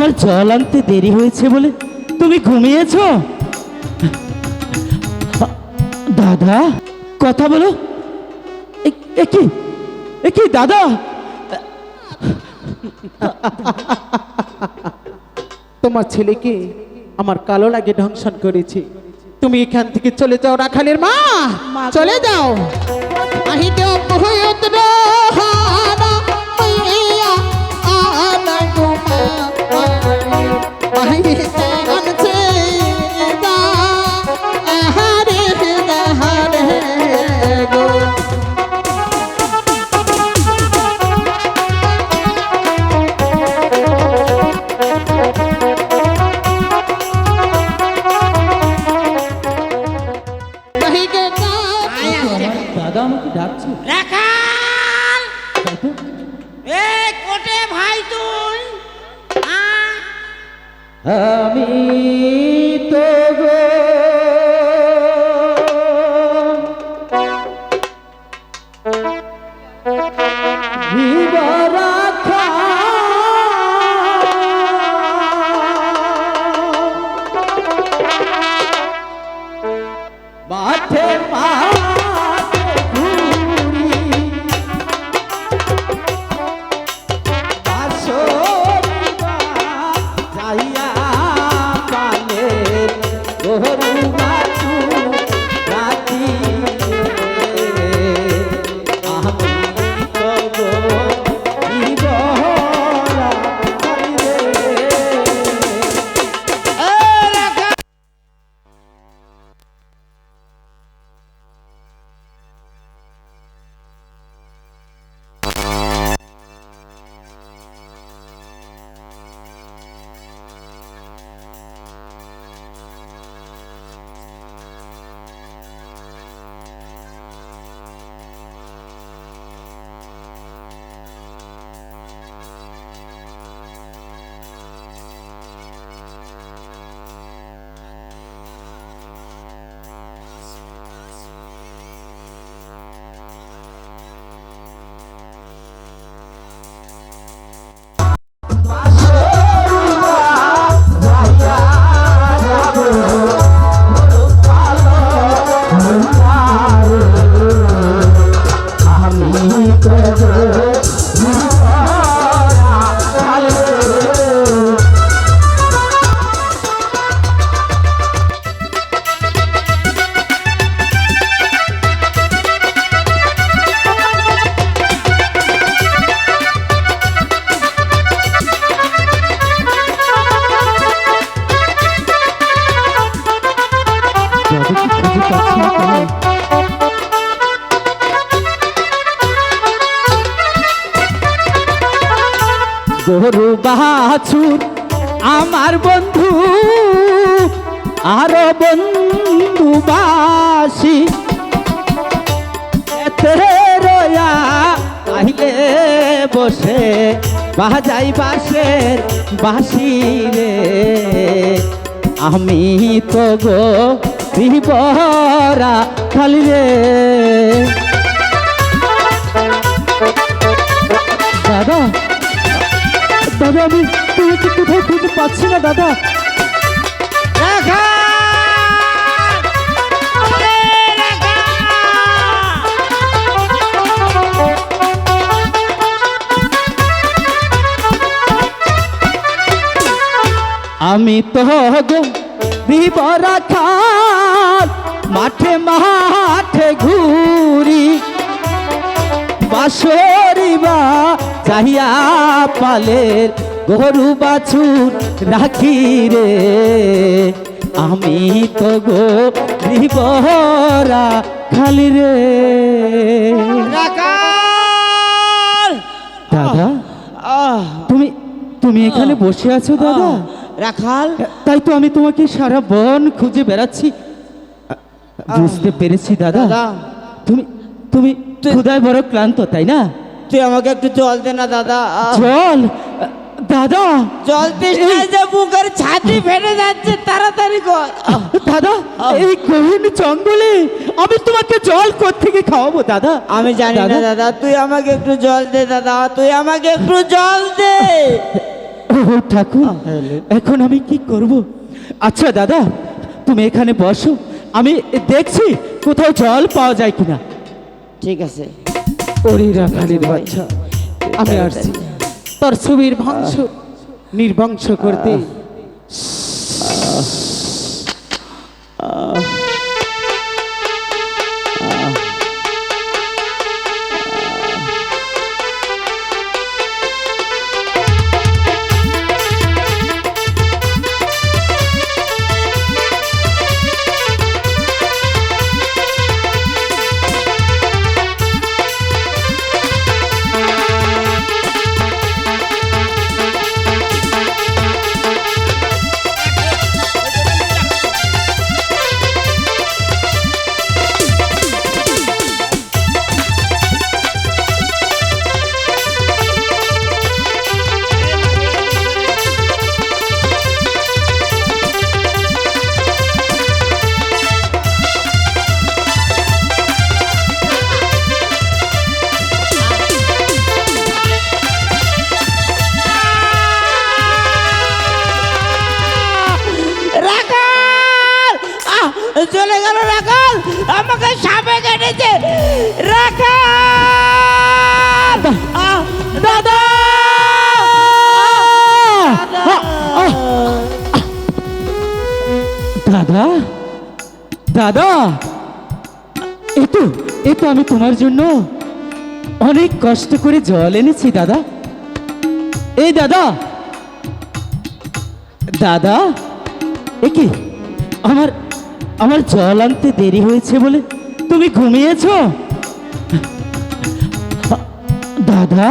আমার জল আনতে দেরি হয়েছে বলে তুমি ঘুমিয়েছ? দাদা কথা বলো। এ- এ কি? দাদা? তোমার ছেলেকে আমার কালো লাগে ধ্বংসন করেছে। তুমি এখান থেকে চলে যাও রাখালের মা। চলে যাও। আহিতে অপহয়ত রহানা। Mahisa গরু বাছুর, আমার বন্ধু, আরও বন্ধু বাসি। রয়া বসে, বাজাই বাসের বাসি রে। আমি তো গো বিবরা খালি রে। দাদা দাদা আমি তোমাকে কোথাও খুঁজে পাচ্ছি না দাদা। আমি তো গো বিবরা খাল মাঠে মাঠে ঘুরি। বাসরিবা চাহিয়া পালের গরু বাছুর রাখি রে। আমি তো গো বিবরা খালি রে। দাদা তুমি তুমি এখানে বসে আছো দাদা? রাখাল? তাই তো আমি তোমাকে সারা বন খুঁজে বেড়াচ্ছি। বুঝতে পেরেছি দাদা। তুমি তুমি ক্ষুদায় বড় ক্লান্ত তাই না? তুই আমাকে একটু জল দে না দাদা। জল? দাদা জল না যে বুকের ছাতি ফেটে যাচ্ছে তাড়াতাড়ি কর। দাদা এই গহীন জঙ্গলে আমি তোমাকে জল থেকে খাওয়াবো দাদা? আমি জানি না দাদা? তুই আমাকে একটু জল দে দাদা তুই আমাকে একটু জল দে। ও ঠাকুর এখন আমি কি করব? আচ্ছা দাদা তুমি এখানে বসো আমি দেখছি কোথাও জল পাওয়া যায় কিনা। ঠিক আছে। ওরে রাখালের বাচ্চা আমি আসছি। তোর ছবির বংশ নির্বংশ করতে দাদা! এই তো এই তো আমি তোমার জন্য অনেক কষ্ট করে জল এনেছি, দাদা। এই দাদা! দাদা! এ কি, আমার আমার জল আনতে দেরি হয়েছে বলে তুমি ঘুমিয়েছ? দাদা!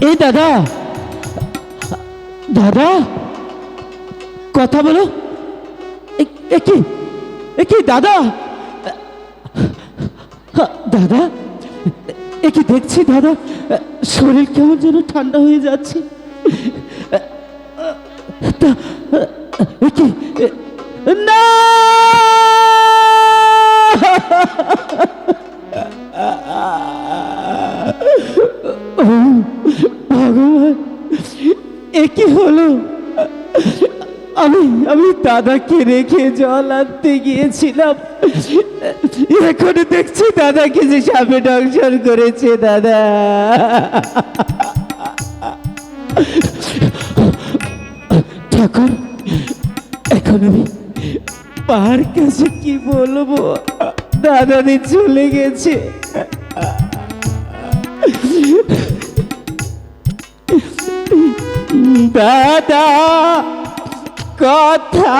এই দাদা! দাদা! কথা বলো। এ- এ কি? এ কি দাদা? দাদা? এ কি দেখছি দাদা? শরীর কেমন যেন ঠান্ডা হয়ে যাচ্ছে। না! ভগবান, এ কি হলো? আমি আমি দাদাকে রেখে জল আনতে গিয়েছিলাম। এখন দেখছি দাদাকে যে সাপে দংশন করেছে, দাদা। ঠাকুর, এখন আমি পাহাড় কাছে কি বলব? দাদাদি চলে গেছে। দাদা! কথা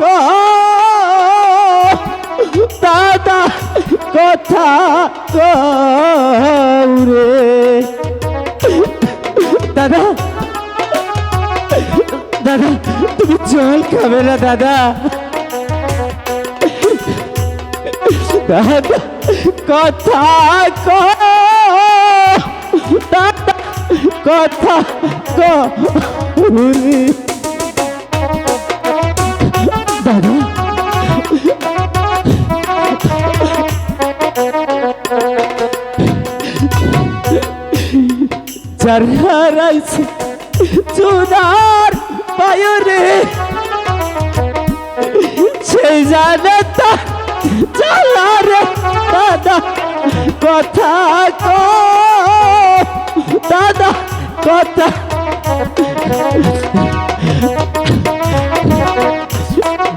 ক। দাদা, কথা রে। দাদা দাদা, তুমি জল খাবে না, দাদা। দাদা, কথা ক দাদা, কথা ক যার হারাইছে। চুনার পায়রে। সেই জানে তার চালারে দাদা। কথা কো। দাদা কথা।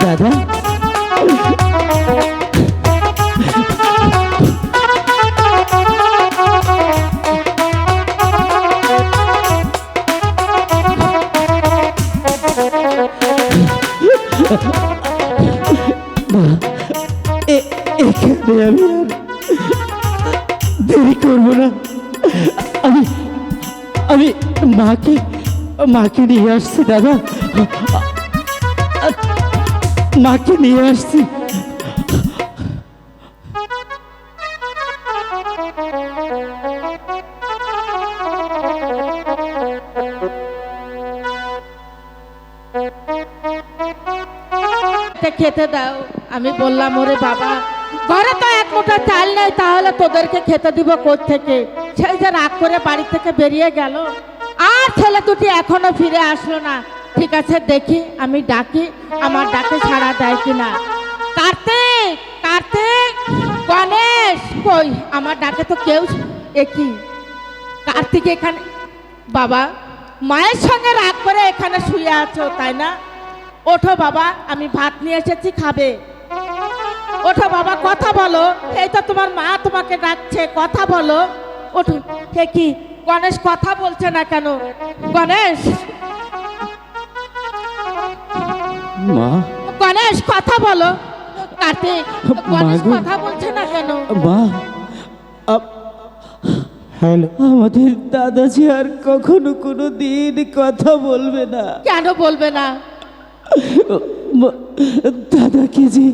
দাদা। মাকে মাকে নিয়ে আসছি, দাদা। মাকে নিয়ে আসছি। খেতে দাও। আমি বললাম, ওরে বাবা, ঘরে তো এক মুঠো চাল নেই, তাহলে তোদেরকে খেতে দিব থেকে সেই যে রাগ করে বাড়ি থেকে বেরিয়ে গেল। ছেলে দুটি এখনও ফিরে আসলো না। ঠিক আছে, দেখি, আমি ডাকি, আমার ডাকে সাড়া দেয় কিনা। কার্তিক কার্তিক, গণেশ, কই? আমার ডাকে তো কেউ একই কার্তিক এখানে, বাবা, মায়ের সঙ্গে রাগ করে এখানে শুয়ে আছো, তাই না? ওঠো বাবা, আমি ভাত নিয়ে এসেছি, খাবে। ওঠো বাবা, কথা বলো। এই তো তোমার মা তোমাকে ডাকছে, কথা বলো। ওঠো। কি? গণেশ কথা বলছে না কেন? গণেশ? মা? গণেশ কথা বলো। কার্তিক গণেশ কথা বলছে না কেন? মা হ্যালো। আমাদের দাদাজি আর কখনো কোনো দিন কথা বলবে না। কেন বলবে না? দাদাকে যে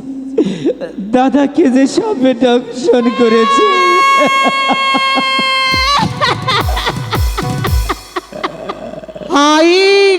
দাদাকে যে সাপে দংশন করেছে। Aí,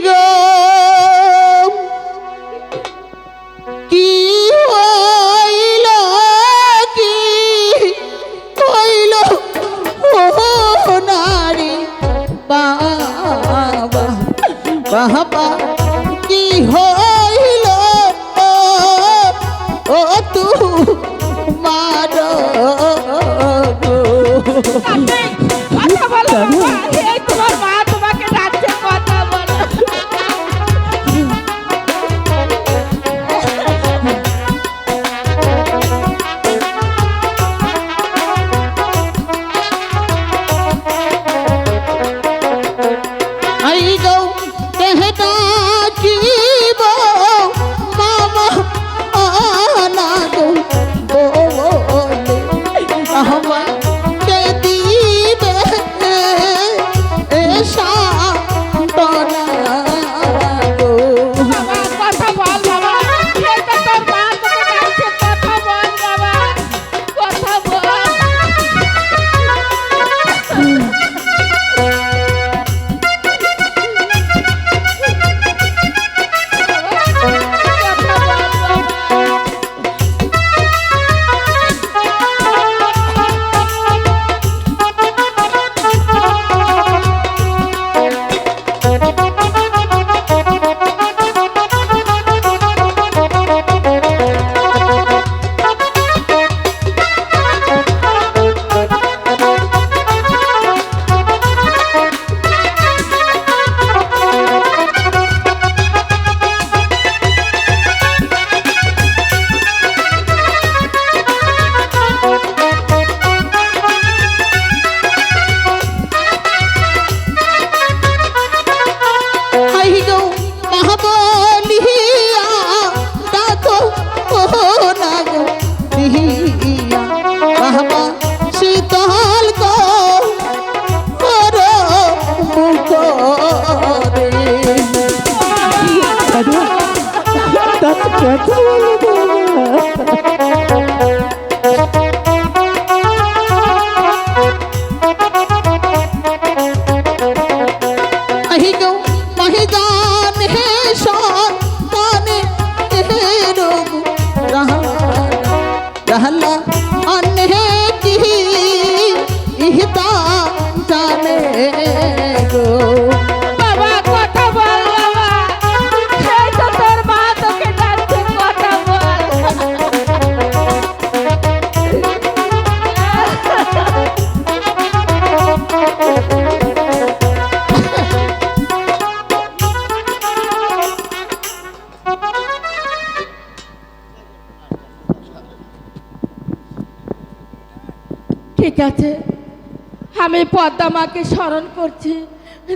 পদ্মা মাকে স্মরণ করছি।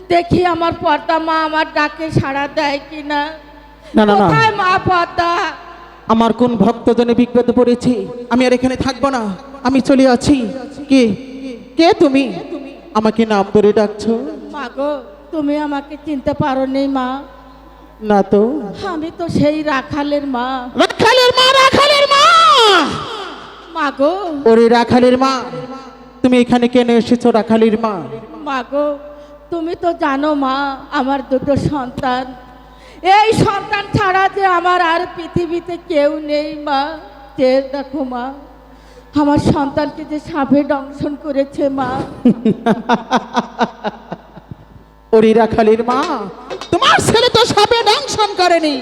দেখি আমার পদ্মা মা আমার ডাকে সাড়া দেয় কিনা। না, না, না। কোথায় মা পদ্মা? আমার কোন ভক্তজনে বিপদে পড়েছে? আমি আর এখানে থাকব না। আমি চলে আছি। কে? কে তুমি? আমাকে নাম ধরে ডাকছো। মা গো তুমি আমাকে চিনতে পারো নি মা। না তো? আমি তো সেই রাখালের মা। রাখালের মা রাখালের মা! মা গো। ওরে রাখালের মা। তুমি এখানে কেন এসেছ রাখালের মা? মা গো তুমি তো জানো মা আমার দুটো সন্তান। এই সন্তান ছাড়া যে আমার আর পৃথিবীতে কেউ নেই মা। যে দেখো মা আমার সন্তানকে যে সাপে দংশন করেছে মা। ওরে রাখালির মা তোমার ছেলে তো সাপে দংশন করেনি।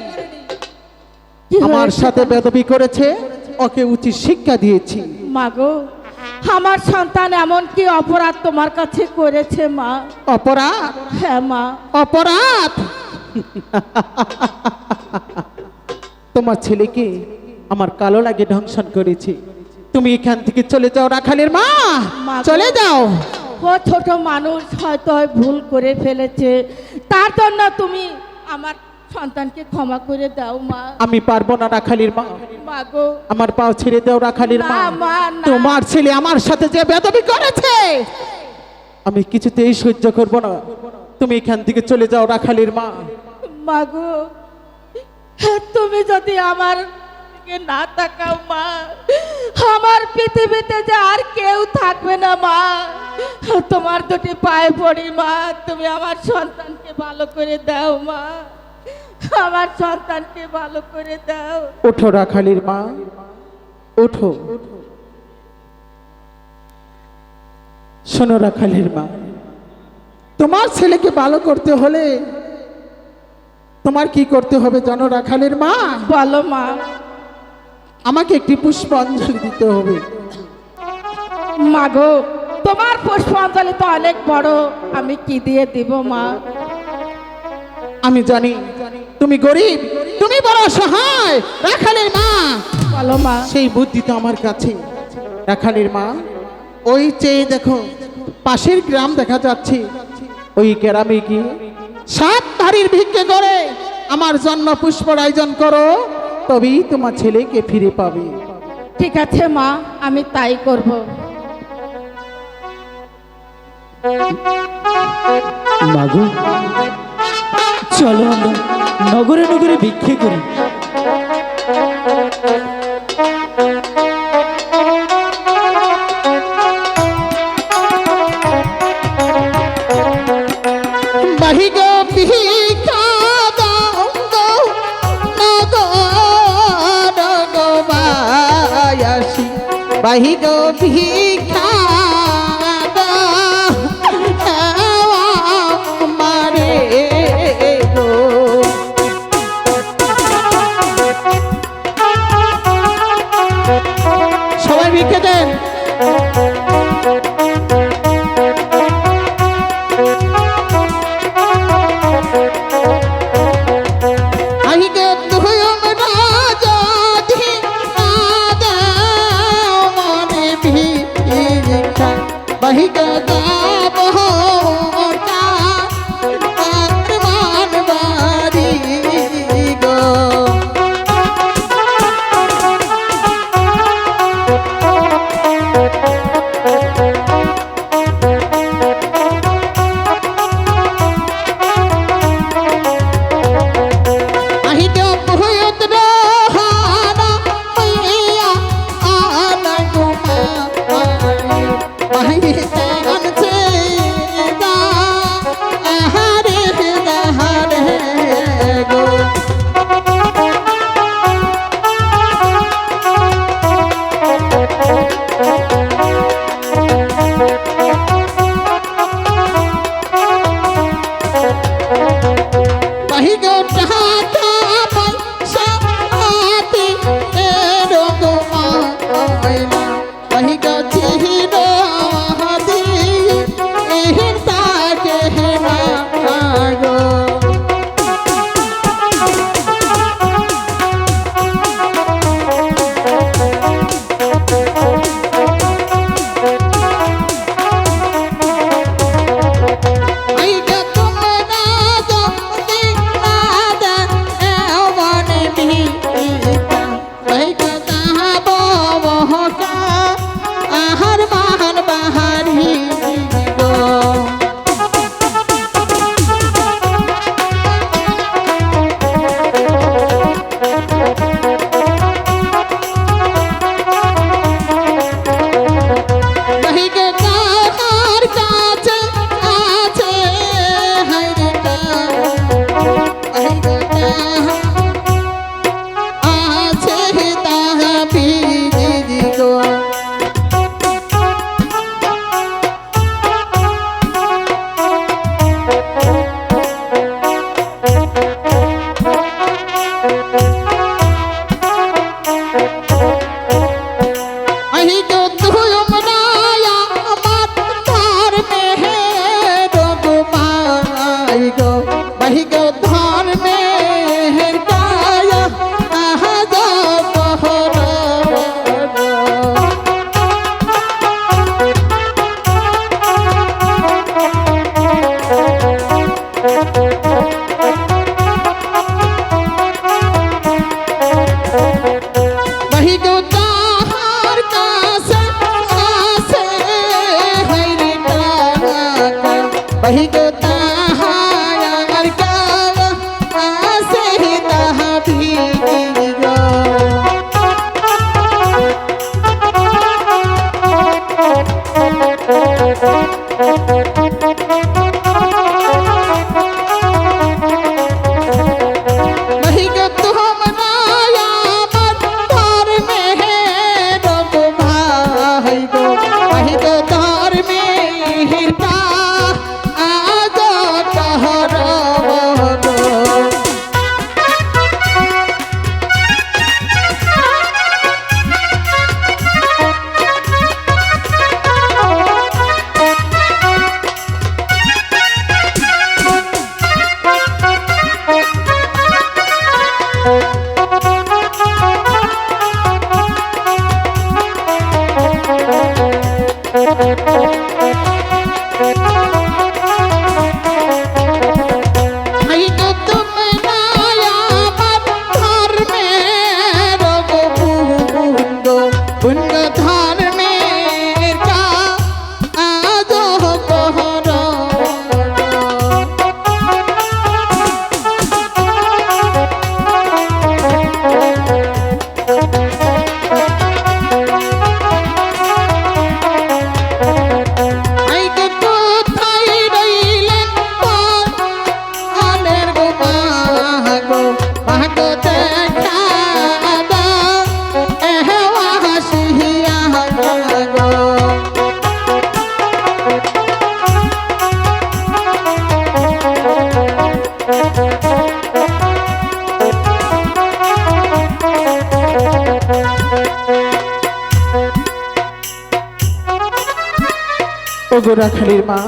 আমার সাথে বেদবি করেছে ওকে উচিত শিক্ষা দিয়েছি। মাগো আমার সন্তান এমন কি অপরাধ তোমার কাছে করেছে মা। অপরাধ? হ্যাঁ মা। অপরাধ? তোমার ছেলেকে আমার কালো লাগে ধ্বংসন করেছে। তুমি এখান থেকে চলে যাও রাখালের মা। চলে যাও। ও ছোট মানুষ হয়তো হয় ভুল করে ফেলেছে। তার জন্য তুমি আমার সন্তানকে ক্ষমা করে দাও মা। আমি পারব না রাখালির মা। মাগো আমার পাও ছেড়ে দাও রাখালির মা। তোমার ছেলে আমার সাথে যে বেদবি করেছে আমি কিছুতেই সহ্য করব না। তুমি এখান থেকে চলে যাও রাখালির মা। মাগো তুমি যদি আমার দিকে না তাকাও মা আমার পৃথিবীতে যে আর কেউ থাকবে না মা তোমার দুটি পায়ে পড়ি মা। তুমি আমার সন্তানকে ভালো করে দাও মা। আমার সন্তানকে ভালো করে দাও। ওঠো রাখালির মা ওঠো। শোনো রাখালির মা তোমার ছেলেকে ভালো করতে হলে তোমার কি করতে হবে জানো রাখালের মা? বলো মা। আমাকে একটি পুষ্পাঞ্জলি দিতে হবে। মাগো তোমার পুষ্পাঞ্জলি তো অনেক বড়। আমি কি দিয়ে দিব মা? আমি জানি তুমি গরিব তুমি বড় সহায় রাখালের মা। বলো মা। সেই বুদ্ধি তো আমার কাছে। রাখালের মা ওই চেয়ে দেখো পাশের গ্রাম দেখা যাচ্ছে। ওই গ্রামে গিয়ে সাত ধারির ভিক্ষে করে আমার জন্ম পুষ্পর আয়োজন করো তবেই তোমার ছেলেকে ফিরে পাবে। ঠিক আছে মা আমি তাই করব। মাগো চলো আমরা নগরে নগরে ভিক্ষে করি। বাহি গো ভিক্ষা রাখালের মা।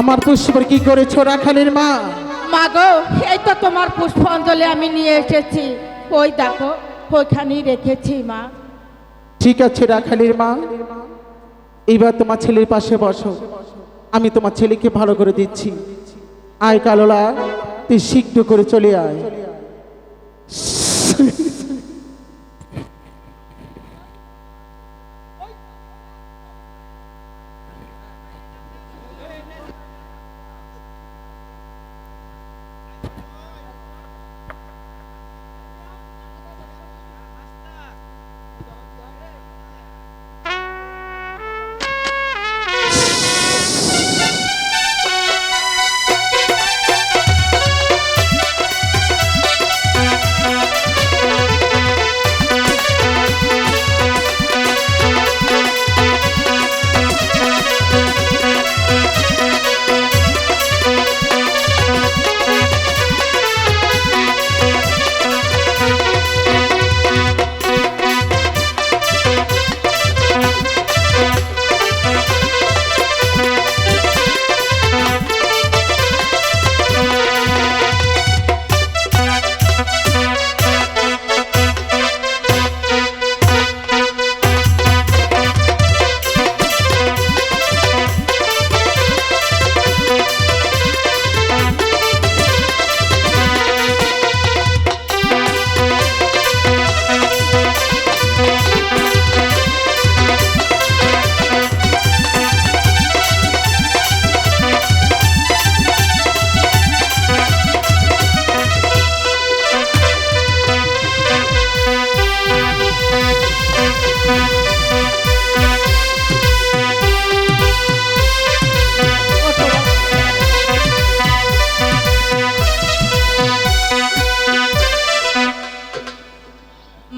আমার পুষ্পর কি করেছ রাখালের মা? মাগো এই তো তোমার পুষ্পাঞ্জলি আমি নিয়ে এসেছি। ওই দেখো ওইখানেই রেখেছি মা। ঠিক আছে রাখালের মা। এবার তোমার ছেলের পাশে বসো। আমি তোমার ছেলেকে ভালো করে দিচ্ছি। আয় কালোলা তুই শীঘ্র করে চলে আয়।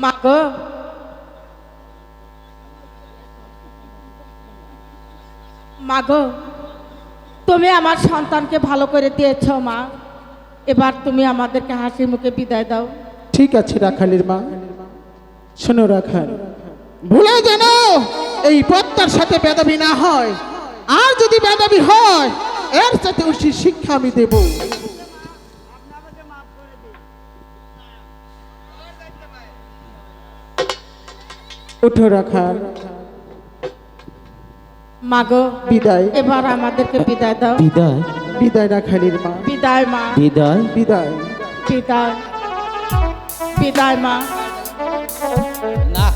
মাগো। মাগো, তুমি আমার সন্তানকে ভালো করে দিয়েছ, মা। এবার তুমি আমাদেরকে হাসি মুখে বিদায় দাও। ঠিক আছে, রাখালের মা। শোনো, রাখাল। ভুলে যেন এই পত্তার সাথে বেদাবি না হয়। আর যদি বেদাবি হয়, এর সাথে শিক্ষা আমি দেব। উঠো রাখার মাগো বিদায়। এবার আমাদেরকে বিদায় দাও। বিদায়। বিদায় রাখালির মা। বিদায় মা। বিদায়। বিদায়। বিদায়। বিদায় মা। না।